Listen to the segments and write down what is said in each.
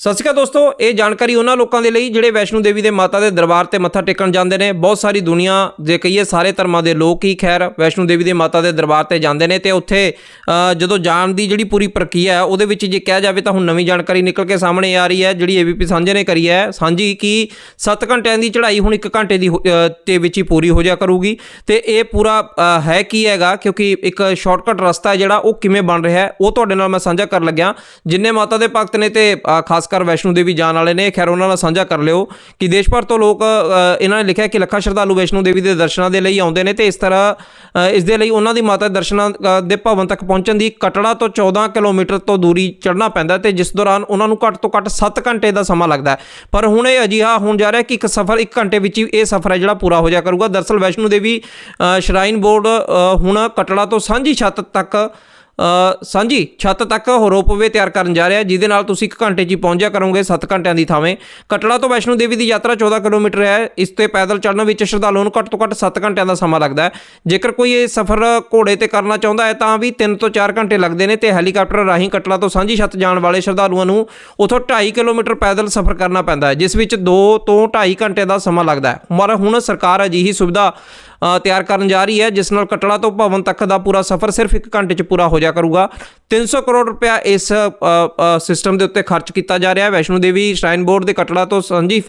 ਸਤਿ ਸ਼੍ਰੀ ਅਕਾਲ ਦੋਸਤੋ, ਇਹ ਜਾਣਕਾਰੀ ਉਹਨਾਂ ਲੋਕਾਂ ਦੇ ਲਈ ਜਿਹੜੇ ਵੈਸ਼ਨੂ ਦੇਵੀ ਦੇ ਮਾਤਾ ਦੇ ਦਰਬਾਰ ਤੇ ਮੱਥਾ ਟੇਕਣ ਜਾਂਦੇ ਨੇ। ਬਹੁਤ ਸਾਰੀ ਦੁਨੀਆ ਦੇ ਕਹੀਏ ਸਾਰੇ ਧਰਮਾਂ ਦੇ ਲੋਕ ਹੀ ਖੈਰ ਵੈਸ਼ਨੂ ਦੇਵੀ ਦੇ ਮਾਤਾ ਦੇ ਦਰਬਾਰ ਤੇ ਜਾਂਦੇ ਨੇ ਤੇ ਉੱਥੇ ਜਦੋਂ ਜਾਣ ਦੀ ਜਿਹੜੀ ਪੂਰੀ ਪ੍ਰਕਿਰਿਆ ਹੈ, ਉਹਦੇ ਵਿੱਚ ਜੇ ਕਿਹਾ ਜਾਵੇ ਤਾਂ ਹੁਣ ਨਵੀਂ ਜਾਣਕਾਰੀ ਨਿਕਲ ਕੇ ਸਾਹਮਣੇ ਆ ਰਹੀ ਹੈ, ਜਿਹੜੀ ਏਬੀਪੀ ਸਾਂਝੇ ਨੇ ਕਰੀ ਹੈ। ਸਾਂਝੀ ਕਿ 7 ਘੰਟਿਆਂ ਦੀ ਚੜ੍ਹਾਈ ਹੁਣ 1 ਘੰਟੇ ਦੀ ਤੇ ਵਿੱਚ ਹੀ ਪੂਰੀ ਹੋ ਜਾ ਕਰੂਗੀ। ਤੇ ਇਹ ਪੂਰਾ ਹੈ ਕੀ ਹੈਗਾ? ਕਿਉਂਕਿ ਇੱਕ ਸ਼ਾਰਟਕਟ ਰਸਤਾ ਹੈ ਜਿਹੜਾ ਉਹ ਕਿਵੇਂ ਬਣ ਰਿਹਾ ਹੈ, ਉਹ ਤੁਹਾਡੇ ਨਾਲ ਮੈਂ ਸਾਂਝਾ ਕਰਨ ਲੱਗਿਆ। ਜਿੰਨੇ ਮਾਤਾ ਦੇ ਭਗਤ ਨੇ ਤੇ ਖਾਸ ਕਰ ਵੈਸ਼ਨੂ ਦੇਵੀ ਜਾਣ ਵਾਲੇ ਨੇ ਖੈਰ, ਉਹਨਾਂ ਨਾਲ ਸਾਂਝਾ ਕਰ ਲਿਓ ਕਿ ਦੇਸ਼ ਭਰ ਤੋਂ ਲੋਕ ਇਹਨਾਂ ਨੇ ਲਿਖਿਆ ਕਿ ਲੱਖਾਂ ਸ਼ਰਧਾਲੂ ਵੈਸ਼ਨੂ ਦੇਵੀ ਦੇ ਦਰਸ਼ਨਾਂ ਦੇ ਲਈ ਆਉਂਦੇ ਨੇ ਤੇ ਇਸ ਤਰ੍ਹਾਂ ਇਸ ਦੇ ਲਈ ਉਹਨਾਂ ਦੀ ਮਾਤਾ ਦਰਸ਼ਨਾਂ ਦੇ ਭਵਨ ਤੱਕ ਪਹੁੰਚਣ ਦੀ ਕਟੜਾ ਤੋਂ 14 ਕਿਲੋਮੀਟਰ ਤੋਂ ਦੂਰੀ ਚੜ੍ਹਨਾ ਪੈਂਦਾ ਤੇ ਜਿਸ ਦੌਰਾਨ ਉਹਨਾਂ ਨੂੰ ਘੱਟ ਤੋਂ ਘੱਟ 7 ਘੰਟੇ ਦਾ ਸਮਾਂ ਲੱਗਦਾ ਹੈ। ਪਰ ਹੁਣ ਇਹ ਅਜਿਹਾ ਹੋਣ ਜਾ ਰਿਹਾ ਕਿ ਇੱਕ ਸਫ਼ਰ 1 ਘੰਟੇ ਵਿੱਚ ਹੀ ਇਹ ਸਫ਼ਰ ਹੈ ਜਿਹੜਾ ਪੂਰਾ ਹੋ ਜਾ ਕਰੂਗਾ ਦਰਸਲ ਵੈਸ਼ਨੂ ਦੇਵੀ ਸ਼ਰਾਈਨ ਬੋਰਡ ਹੁਣ ਕਟੜਾ ਤੋਂ ਸਾਂਝੀ ਛੱਤ ਤੱਕ ਸਾਂਝੀ ਛੱਤ ਤੱਕ ਰੋਪਵੇ ਤਿਆਰ ਕਰਨ ਜਾ ਰਿਹਾ, ਜਿਹਦੇ ਨਾਲ ਤੁਸੀਂ 1 ਘੰਟੇ 'ਚ ਹੀ ਪਹੁੰਚਿਆ ਕਰੋਗੇ 7 ਘੰਟਿਆਂ ਦੀ ਥਾਵੇਂ। ਕਟੜਾ ਤੋਂ ਵੈਸ਼ਨੋ ਦੇਵੀ ਦੀ ਯਾਤਰਾ 14 ਕਿਲੋਮੀਟਰ ਹੈ। ਇਸ ਤੇ ਪੈਦਲ ਚੱਲਣ ਵਿੱਚ ਸ਼ਰਧਾਲੂਆਂ ਨੂੰ ਘੱਟ ਤੋਂ ਘੱਟ 7 ਘੰਟਿਆਂ ਦਾ ਸਮਾਂ ਲੱਗਦਾ ਹੈ। ਜੇਕਰ ਕੋਈ ਇਹ ਸਫ਼ਰ ਘੋੜੇ ਤੇ ਕਰਨਾ ਚਾਹੁੰਦਾ ਹੈ, ਤਾਂ ਵੀ 3 ਤੋਂ 4 ਘੰਟੇ ਲੱਗਦੇ ਨੇ ਤੇ ਹੈਲੀਕਾਪਟਰ ਰਾਹੀਂ ਕਟੜਾ ਤੋਂ ਸਾਂਝੀ ਛੱਤ ਜਾਣ ਵਾਲੇ ਸ਼ਰਧਾਲੂਆਂ ਨੂੰ ਉਥੋਂ 2.5 ਕਿਲੋਮੀਟਰ ਪੈਦਲ ਸਫ਼ਰ ਕਰਨਾ ਪੈਂਦਾ ਹੈ, ਜਿਸ ਵਿੱਚ 2 ਤੋਂ 2.5 ਘੰਟੇ ਦਾ ਸਮਾਂ ਲੱਗਦਾ ਹੈ। ਹੁਣ ਸਰਕਾਰ ਅਜਿਹੀ ਸੁਵਿਧਾ ਤਿਆਰ ਕਰਨ ਜਾ ਰਹੀ ਹੈ, ਜਿਸ ਨਾਲ ਕਟੜਾ ਤੋਂ ਭਵਨ ਤੱਕ ਦਾ ਪੂਰਾ ਸਫ਼ਰ ਸਿਰਫ 1 ਘੰਟੇ 'ਚ ਪੂਰਾ ਹੋ ਜਾ ਕਰੂਗਾ। 300 ਕਰੋੜ ਰੁਪਇਆ ਇਸ ਸਿਸਟਮ ਦੇ ਉੱਤੇ ਖਰਚ ਕੀਤਾ ਜਾ ਰਿਹਾ ਹੈ। ਵੈਸ਼ਨੂ ਦੇਵੀ ਸ਼ਰਾਈਨ ਬੋਰਡ ਦੇ ਕਟੜਾ ਤੋਂ ਸਾਂਝੀ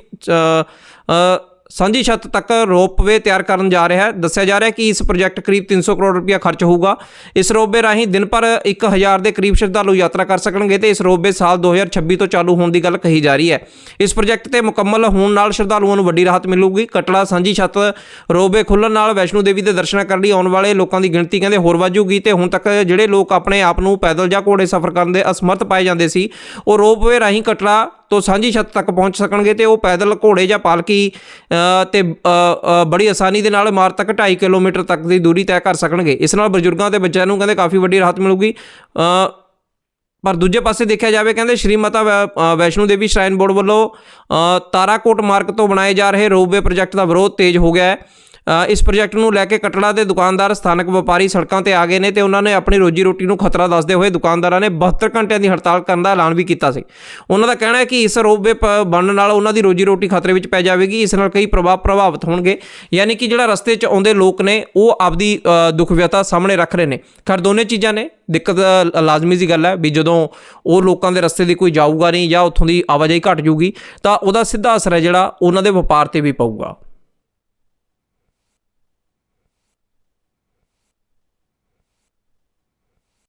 ਸਾਂਝੀ ਛੱਤ ਤੱਕ ਰੋਪਵੇ ਤਿਆਰ ਕਰਨ ਜਾ ਰਿਹਾ ਹੈ। ਦੱਸਿਆ ਜਾ ਰਿਹਾ ਹੈ ਕਿ ਇਸ ਪ੍ਰੋਜੈਕਟ ਕਰੀਬ 300 ਕਰੋੜ ਰੁਪਇਆ ਖਰਚ ਹੋਊਗਾ। ਇਸ ਰੋਪਵੇ ਰਾਹੀਂ ਦਿਨ ਭਰ 1000 ਦੇ ਕਰੀਬ ਸ਼ਰਧਾਲੂ ਯਾਤਰਾ ਕਰ ਸਕਣਗੇ ਤੇ ਇਸ ਰੋਪਵੇ ਸਾਲ 2026 ਤੋਂ ਚਾਲੂ ਹੋਣ ਦੀ ਗੱਲ ਕਹੀ ਜਾ ਰਹੀ ਹੈ। ਇਸ ਪ੍ਰੋਜੈਕਟ ਤੇ ਮੁਕੰਮਲ ਹੋਣ ਨਾਲ ਸ਼ਰਧਾਲੂਆਂ ਨੂੰ ਵੱਡੀ ਰਾਹਤ ਮਿਲੂਗੀ। ਕਟੜਾ ਸਾਂਝੀ ਛੱਤ ਰੋਪਵੇ ਖੁੱਲਣ ਨਾਲ ਵੈਸ਼ਨੂ ਦੇਵੀ ਦੇ ਦਰਸ਼ਨ ਕਰਨ ਲਈ ਆਉਣ ਵਾਲੇ ਲੋਕਾਂ ਦੀ ਗਿਣਤੀ ਕਹਿੰਦੇ ਹੋਰ ਵਧੂਗੀ ਤੇ ਹੁਣ ਤੱਕ ਜਿਹੜੇ ਲੋਕ ਆਪਣੇ ਆਪ ਨੂੰ ਪੈਦਲ ਜਾਂ ਘੋੜੇ ਸਫ਼ਰ ਕਰਨ ਦੇ ਅਸਮਰਥ ਪਾਏ ਜਾਂਦੇ ਸੀ, ਉਹ ਰੋਪਵੇ ਰਾਹੀਂ ਕਟੜਾ ਤੋਂ ਸਾਂਝੀ ਛੱਤ ਤੱਕ ਪਹੁੰਚ ਸਕਣਗੇ ਤੇ ਉਹ ਪੈਦਲ ਘੋੜੇ ਜਾਂ ਪਾਲਕੀ ਅ, ਤੇ ਬੜੀ ਆਸਾਨੀ ਦੇ ਨਾਲ ਮਾਰ ਤੱਕ 2.5 ਕਿਲੋਮੀਟਰ ਤੱਕ ਦੀ ਦੂਰੀ ਤੈਅ ਕਰ ਸਕਣਗੇ। ਇਸ ਨਾਲ ਬਜ਼ੁਰਗਾਂ ਤੇ ਬੱਚਿਆਂ ਨੂੰ ਕਹਿੰਦੇ ਕਾਫੀ ਵੱਡੀ ਰਾਹਤ ਮਿਲੂਗੀ। ਪਰ ਦੂਜੇ ਪਾਸੇ ਦੇਖਿਆ ਜਾਵੇ ਕਹਿੰਦੇ ਸ਼੍ਰੀ ਮਾਤਾ ਵੈ- ਅ, ਵੈਸ਼ਨੂ ਦੇਵੀ ਸ਼ਰਾਈਨ ਬੋਰਡ ਵੱਲੋਂ ਤਾਰਾਕੋਟ ਮਾਰਗ ਤੋਂ ਬਣਾਏ ਜਾ ਰਹੇ ਰੋਪਵੇ ਪ੍ਰੋਜੈਕਟ ਦਾ ਵਿਰੋਧ ਤੇਜ਼ ਹੋ ਗਿਆ ਹੈ। ਇਸ ਪ੍ਰੋਜੈਕਟ ਨੂੰ ਲੈ ਕੇ ਕਟੜਾ ਦੇ ਦੁਕਾਨਦਾਰ ਸਥਾਨਕ ਵਪਾਰੀ ਸੜਕਾਂ ਤੇ ਆ ਗਏ ਨੇ ਤੇ ਉਹਨਾਂ ਨੇ ਆਪਣੀ ਰੋਜੀ ਰੋਟੀ ਨੂੰ ਖਤਰਾ ਦੱਸਦੇ ਹੋਏ ਦੁਕਾਨਦਾਰਾਂ ਨੇ 72 ਘੰਟਿਆਂ ਦੀ ਹੜਤਾਲ ਕਰਨ ਦਾ ਐਲਾਨ ਵੀ ਕੀਤਾ ਸੀ। ਉਹਨਾਂ ਦਾ ਕਹਿਣਾ ਹੈ ਕਿ ਇਸ ਰੋਪਵੇ ਪ- ਬਣਨ ਨਾਲ ਉਹਨਾਂ ਦੀ ਰੋਜੀ ਰੋਟੀ ਖਤਰੇ ਵਿੱਚ ਪੈ ਜਾਵੇਗੀ ਇਸ ਨਾਲ ਕਈ ਪ੍ਰਭਾਵ ਪ੍ਰਭਾਵਿਤ ਹੋਣਗੇ। ਯਾਨੀ ਕਿ ਜਿਹੜਾ ਰਸਤੇ 'ਚ ਆਉਂਦੇ ਲੋਕ ਨੇ ਉਹ ਆਪਦੀ ਅ, ਦੁੱਖ ਵਿਅਤਾ ਸਾਹਮਣੇ ਰੱਖ ਰਹੇ ਨੇ। ਖੈਰ ਦੋਨੇ ਚੀਜ਼ਾਂ ਨੇ ਦਿੱਕਤ ਲਾਜ਼ਮੀ ਜੀ ਗੱਲ ਹੈ ਵੀ ਜਦੋਂ ਉਹ ਲੋਕਾਂ ਦੇ ਰਸਤੇ ਦੀ ਕੋਈ ਜਾਊਗਾ ਨਹੀਂ ਜਾਂ ਉੱਥੋਂ ਦੀ ਆਵਾਜਾਈ ਘਟ ਜੂਗੀ ਤਾਂ ਉਹਦਾ ਸਿੱਧਾ ਅਸਰ ਹੈ ਜਿਹੜਾ ਉਹਨਾਂ ਦੇ ਵਪਾਰ ਤੇ ਵੀ ਪਊਗਾ।